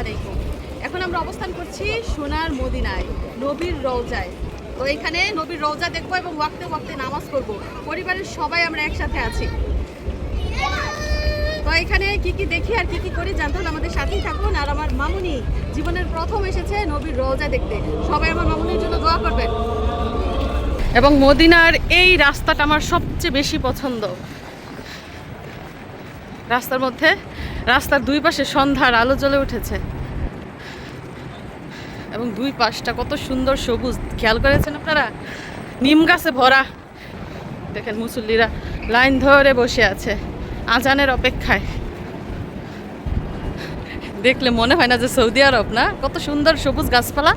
আলাইকুম। এখন আমরা অবস্থান করছি সোনার মদিনায়, নবীর রওজায়। তো এখানে নবীর রওজা দেখব এবং ওয়াক্তে ওয়াক্তে নামাজ করব পরিবারের সবাই আমরা একসাথে আছি। তো এখানে কি কি দেখি আর কি কি করি জানতে হলে আমাদের সাথেই থাকুন। আর আমার মামুনি জীবনের প্রথম এসেছে নবীর রওজা দেখতে। সবাই আমার মামুনির জন্য দোয়া করবেন। এবং মদিনার এই রাস্তাটা আমার সবচেয়ে বেশি পছন্দ। রাস্তার মধ্যে রাস্তার দুই পাশে সন্ধ্যার আলো জ্বলে উঠেছে। এবং দুই পাশটা কত সুন্দর সবুজ। খেয়াল করেছেন আপনারা? নিম গাছে ভরা। দেখেন মুসল্লিরা লাইন ধরে বসে আছে, আজানের অপেক্ষায়। দেখলে মনে হয় না যে সৌদি আরব না? কত সুন্দর সবুজ গাছপালা।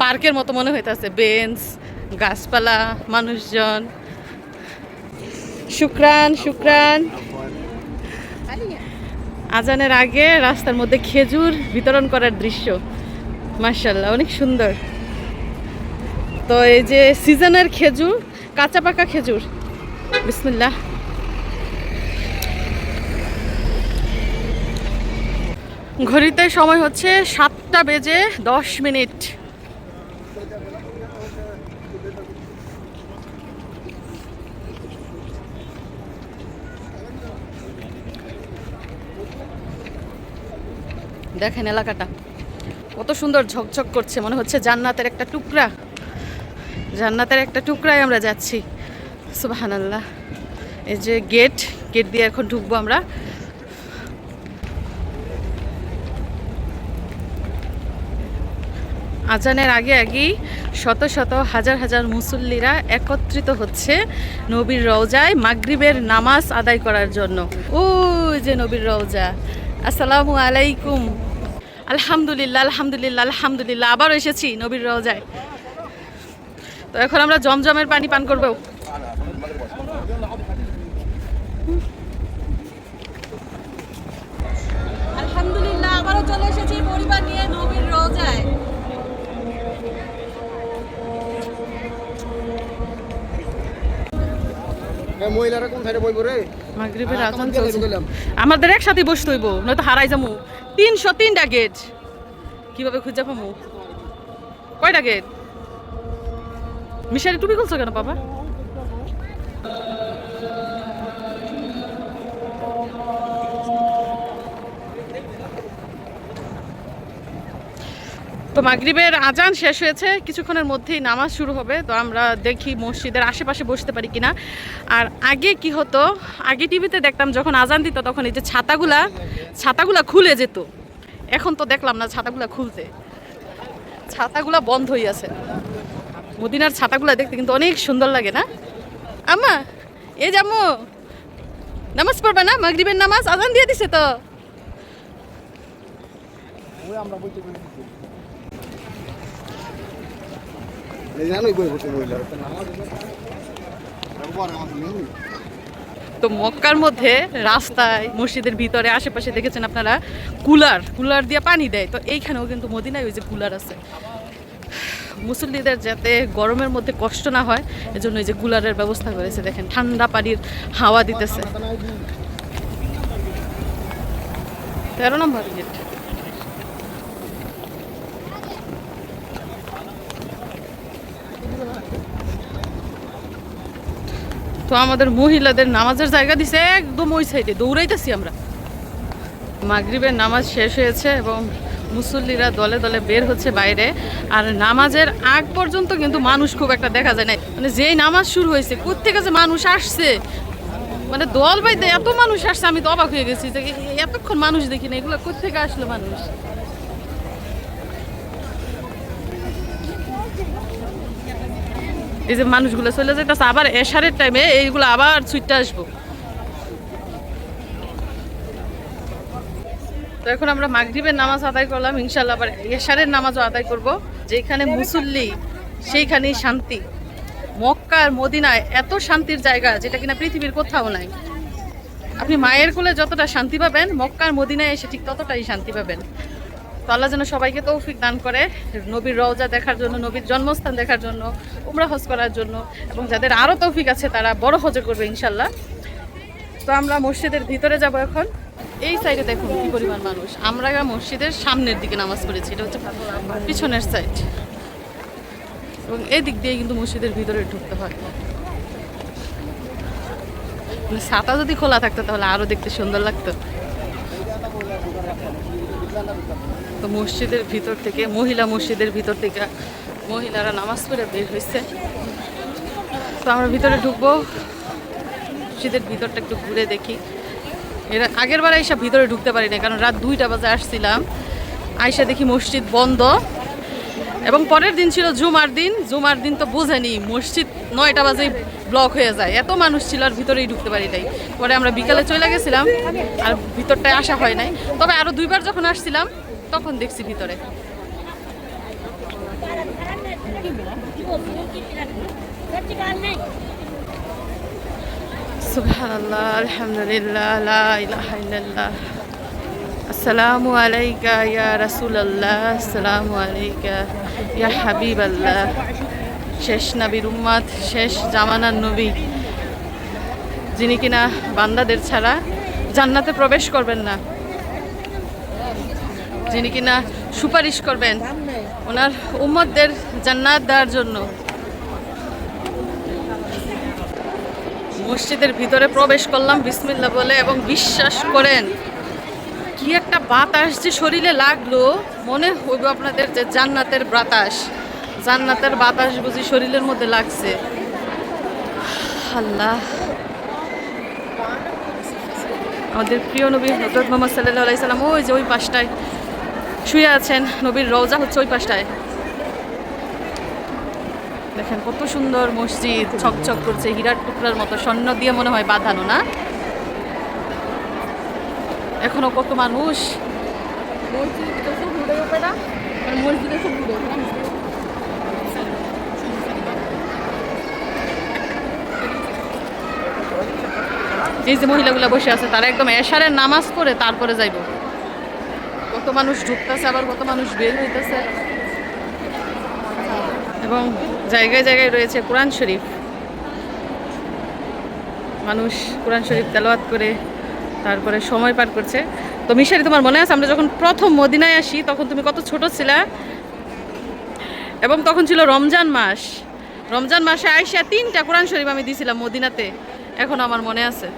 পার্কের মতো মনে হইতেছে, বেঞ্চ, গাছপালা, মানুষজন। শুক্রান শুক্রান। আজানের আগে রাস্তার মধ্যে খেজুর বিতরণ করার দৃশ্য। মার্শাল্লাহ অনেক সুন্দর। তো এই যে সিজনের খেজুর, কাঁচা পাকা খেজুর। বিসমিল্লাহ। ঘড়িতে সময় হচ্ছে সাতটা বেজে দশ মিনিট। দেখেন এলাকাটা। কত সুন্দর ঝকঝক করছে, মনে হচ্ছে জান্নাতের একটা টুকরা। জান্নাতের একটা টুকরায় আমরা যাচ্ছি। সুবাহান আল্লাহ এই যে গেট গেট দিয়ে এখন ঢুকবো আমরা। আজানের আগে আগেই শত শত, হাজার হাজার মুসল্লিরা একত্রিত হচ্ছে নবীর রওজায় মাগরিবের নামাজ আদায় করার জন্য। ও যে নবীর রওজা। আসসালামু আলাইকুম। আলহামদুলিল্লাহ আলহামদুলিল্লাহ আলহামদুলিল্লাহ আবার এসেছি নবীর রওজায়। তো এখন আমরা জমজমের পানি পান করব। আলহামদুলিল্লাহ, আবারও চলে এসেছি পরিবার নিয়ে নবীর রওজায়। মহিলারা কোন সাইডে বইব রে? মাগরিবের হ্যাঁ, আজান তোমার চলছে। আমাদের একসাথে বসতে হইব নয়তো হারাই যামু। তিনশো তিনটা গেট। কীভাবে খুঁজে পামু? কয়টা গেট? মিশারি তুমি খুলছো কেন বাবা তো মাগরিবের আজান শেষ হয়েছে, কিছুক্ষণের মধ্যেই নামাজ শুরু হবে, তো আমরা দেখি মসজিদের আশেপাশে বসতে পারি কিনা। আর আগে কি হতো, আগে টিভিতে দেখতাম যখন আজান দিত তখন এই যে ছাতাগুলা ছাতাগুলা খুলে যেত। এখন তো দেখলাম না ছাতাগুলা খুলতে ছাতাগুলা বন্ধ হয়ে আছে। মদিনার ছাতাগুলা দেখতে কিন্তু অনেক সুন্দর লাগে না? আম্মা, এ জামু, নামাজ পড়বে না? মাগরিবের নামাজ আজান দিয়ে দিছে তো। আমরা বইতে বই এই জানোই বই বসে মহিলারা পরে আমাদের নেই তো মক্কার মধ্যে রাস্তায়, মসজিদের ভিতরে, আশেপাশে দেখেছেন আপনারা, কুলার কুলার দিয়ে পানি দেয়। তো এইখানেও কিন্তু মদিনায় ওই যে কুলার আছে। মুসল্লিদের যাতে গরমের মধ্যে কষ্ট না হয়, এজন্য এই যে কুলারের ব্যবস্থা করেছে। দেখেন, ঠান্ডা পানির হাওয়া দিতেছে। তেরো নম্বর গেট তো আমাদের মহিলাদের নামাজের জায়গা দিছে, একদম ওই সাইডে দৌড়াইতেছি আমরা। মাগরিবের নামাজ শেষ হয়েছে এবং মুসল্লিরা দলে দলে বের হচ্ছে বাইরে। আর নামাজের আগ পর্যন্ত কিন্তু মানুষ খুব একটা দেখা যায় না মানে যেই নামাজ শুরু হয়েছে কোথেকে যে মানুষ আসছে? মানে দল বাইতে এত মানুষ আসছে, আমি তো অবাক হয়ে গেছি যে এতক্ষণ মানুষ দেখি না এগুলো কোথেকে আসলো মানুষ? এই যে মানুষগুলো চলে যাইতেছে, আবার এশারের টাইমে এইগুলো আবার ছুটতে আসব। তো এখন আমরা মাগরিবের নামাজ আদায় করলাম ইনশাল্লাহ আবার এশারের নামাজও আদায় করব। যেখানে মুসল্লি, সেইখানেই শান্তি। মক্কার মদিনায় এত শান্তির জায়গা যেটা কিনা পৃথিবীর কোথাও নাই। আপনি মায়ের কোলে যতটা শান্তি পাবেন, মক্কার মদিনায় এসে ঠিক ততটাই শান্তি পাবেন। তো আল্লাহ যেন সবাইকে তৌফিক দান করে, নবীর রওজা দেখার জন্য, নবীর জন্মস্থান দেখার জন্য, উমরা হজ করার জন্য, এবং যাদের আরও তৌফিক আছে তারা বড় হজে করবে ইনশাল্লাহ তো আমরা মসজিদের ভিতরে যাব এখন। এই সাইডে দেখুন কি পরিমাণ মানুষ। আমরা মসজিদের সামনের দিকে নামাজ পড়েছি, এটা হচ্ছে পিছনের সাইড এবং এই দিক দিয়ে কিন্তু মসজিদের ভিতরে ঢুকতে হয়। মানে ছাতা যদি খোলা থাকতো তাহলে আরও দেখতে সুন্দর লাগতো। তো মসজিদের ভিতর থেকে, মহিলা মসজিদের ভিতর থেকে মহিলারা নামাজ পড়ে বের হয়েছে তো আমরা ভিতরে ঢুকবো, মসজিদের ভিতরটা একটু ঘুরে দেখি। এর আগের বার আইসা ভিতরে ঢুকতে পারি না কারণ রাত দুইটা বাজে আসছিলাম। আইসা দেখি মসজিদ বন্ধ। এবং পরের দিন ছিল জুমার দিন জুমার দিন তো বুঝেনি, মসজিদ নয়টা বাজেই ব্লক হয়ে যায়। এত মানুষ ছিল আর ভিতরেই ঢুকতে পারি নাই। পরে আমরা বিকালে চলে গেছিলাম আর ভিতরটায় আসা হয় নাই। তবে আরও দুইবার যখন আসছিলাম, তখন দেখছি ভিতরে। সুবহানাল্লাহ লা আসসালামু আলাইকা ইয়া রাসূলুল্লাহ, আসসালামু আলাইকা ইয়া হাবিবাল্লাহ। শেষ নবীর উম্মাদ, শেষ জামানার নবী। যিনি কিনা বান্দাদের ছাড়া জান্নাতে প্রবেশ করবেন না। যিনি কিনা সুপারিশ করবেন ওনার উম্মতদের জান্নাত দেওয়ার জন্য। মসজিদের ভিতরে প্রবেশ করলাম বিসমিল্লা বলে, এবং বিশ্বাস করেন, কি একটা বাতাস যে শরীরে লাগল, মনে হইব আপনাদের যে জান্নাতের বাতাস। জান্নাতের বাতাস বুঝি শরীরের মধ্যে লাগছে। আল্লাহ। আমাদের প্রিয় নবী হজরত মোহাম্মদ সাল্লাহ আলাইসাল্লাম ওই যে ওই পাশটায় শুয়ে আছেন নবীর রওজা হচ্ছে ওই পাশটায়। দেখেন কত সুন্দর মসজিদ ছকছক করছে, হীরার টুকরার মতো, স্বর্ণ দিয়ে মনে হয় বাঁধানো, না? এখনও কত মানুষ? মসজিদ মসজিদে খুব ঘুরে ওঠে না? এই যে মহিলাগুলো বসে আছে, তারা একদম এশারের নামাজ পড়ে তারপরে যাইব। কত মানুষ ঢুকতেছে, আবার কত মানুষ বের হইতেছে। এবং জায়গায় জায়গায় রয়েছে কোরআন শরীফ। মানুষ কোরআন শরীফ তেলাওয়াত করে, তারপরে সময় পার করছে। তো মিশারি, তোমার মনে আছে আমরা যখন প্রথম মদিনায় আসি, তখন তুমি কত ছোট ছিলা? এবং তখন ছিল রমজান মাস। রমজান মাসে আইসা তিনটা কোরআন শরীফ আমি দিয়েছিলাম মদিনাতে। এখন আমার মনে আছে।